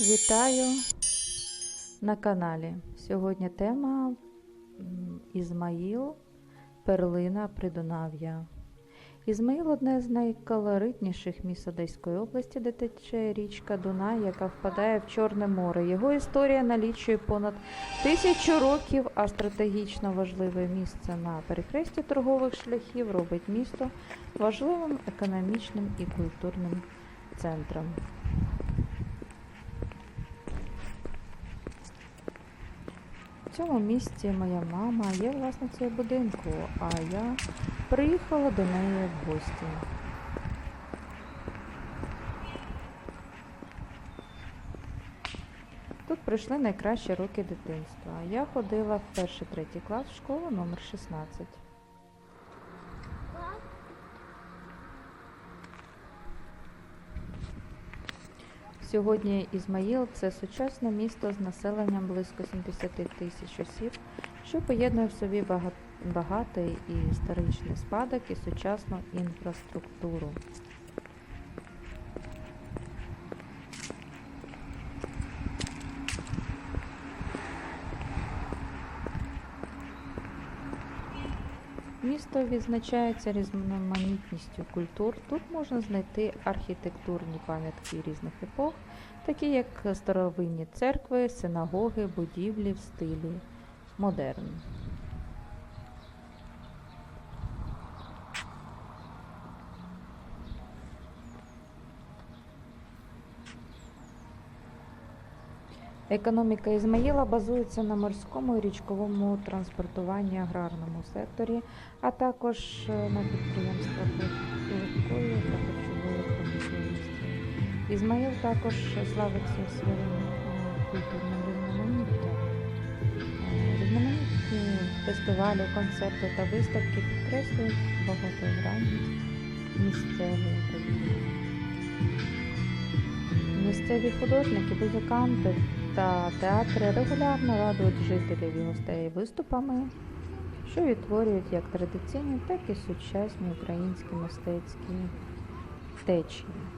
Вітаю на каналі. Сьогодні тема Ізмаїл, перлина Придунав'я. Ізмаїл одне з найколоритніших міст Одеської області, де тече річка Дунай, яка впадає в Чорне море. Його історія налічує понад тисячу років, а стратегічно важливе місце на перехресті торгових шляхів робить місто важливим економічним і культурним центром. В цьому місці моя мама є власницею будинку, а я приїхала до неї в гості. Тут пройшли найкращі роки дитинства. Я ходила в перший третій клас в школу номер 16. Сьогодні Ізмаїл це сучасне місто з населенням близько 70 тисяч осіб, що поєднує в собі бага- багатий історичний спадок і сучасну інфраструктуру. Місто відзначається різноманітністю культур. Тут можна знайти архітектурні пам'ятки різних епох, такі як старовинні церкви, синагоги, будівлі в стилі модерн. Економіка Ізмаїла базується на морському і річковому транспортуванні аграрному секторі, а також е, на підприємствах легкої та харчової промисловості. Ізмаїл також славиться своїм е, культурним різноманіттям. Е, Різноманітні фестивалі, концерти та виставки підкреслюють багатогранність місцевої культури. Місцеві художники, музиканти та театри регулярно радують жителів і гостей виступами, що відтворюють як традиційні, так і сучасні українські мистецькі течії.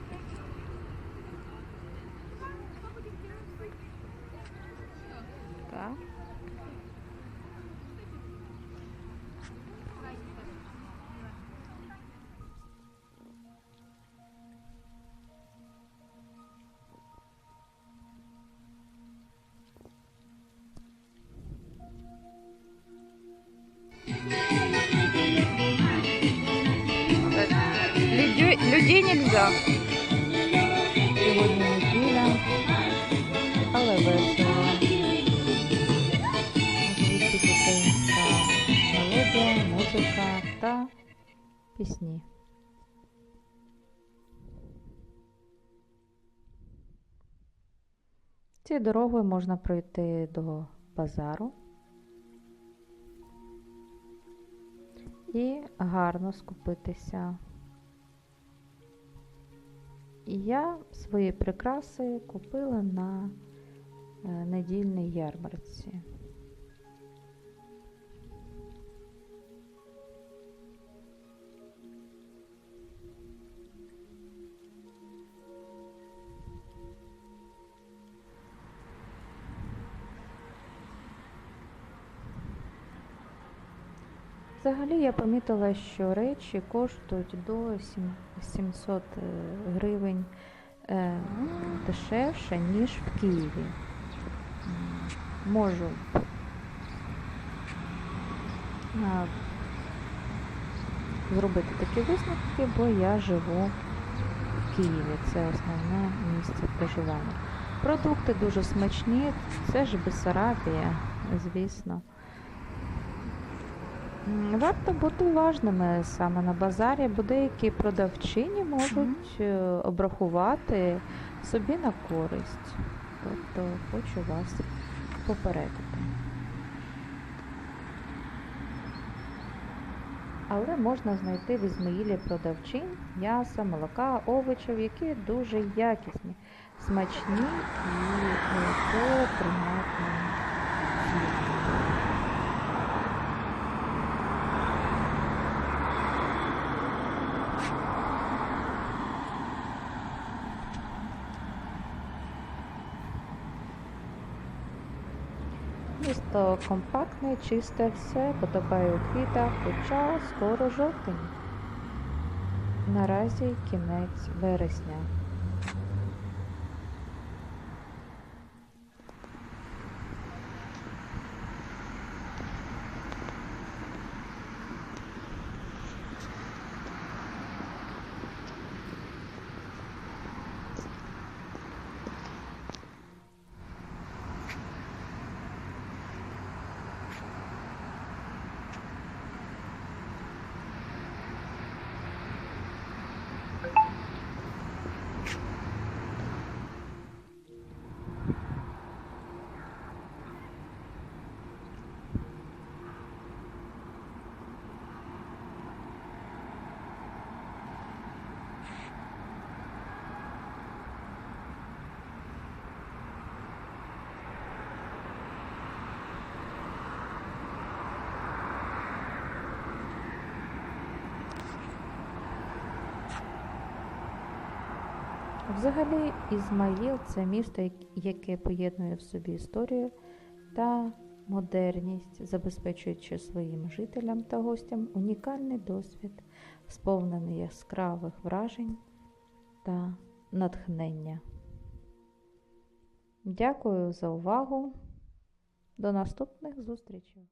Людей нельзя. Сьогодні неділя, але весело. Звучить українська мелодія, музика та пісні. Цією дорогою можна пройти до базару і гарно скупитися. І я свої прикраси купила на е, недільній ярмарці. Взагалі я помітила, що речі коштують до 700 е, гривень е, дешевше, ніж в Києві. Можу зробити такі висновки, бо я живу в Києві. Це основне місце проживання. Продукти дуже смачні, це ж Бессарабія, звісно. Варто бути уважними саме на базарі, бо деякі продавчині можуть е, обрахувати собі на користь. Тобто хочу вас попередити. Але можна знайти в Ізмаїлі продавчинь м'яса, молока, овочів, які дуже якісні, смачні і е, по Місто компактне, чисте, все подобає у квітах, хоча скоро жовтень. Наразі кінець вересня. Взагалі, Ізмаїл це місто, яке поєднує в собі історію та модерність, забезпечуючи своїм жителям та гостям унікальний досвід, сповнений яскравих вражень та натхнення. Дякую за увагу. До наступних зустрічей!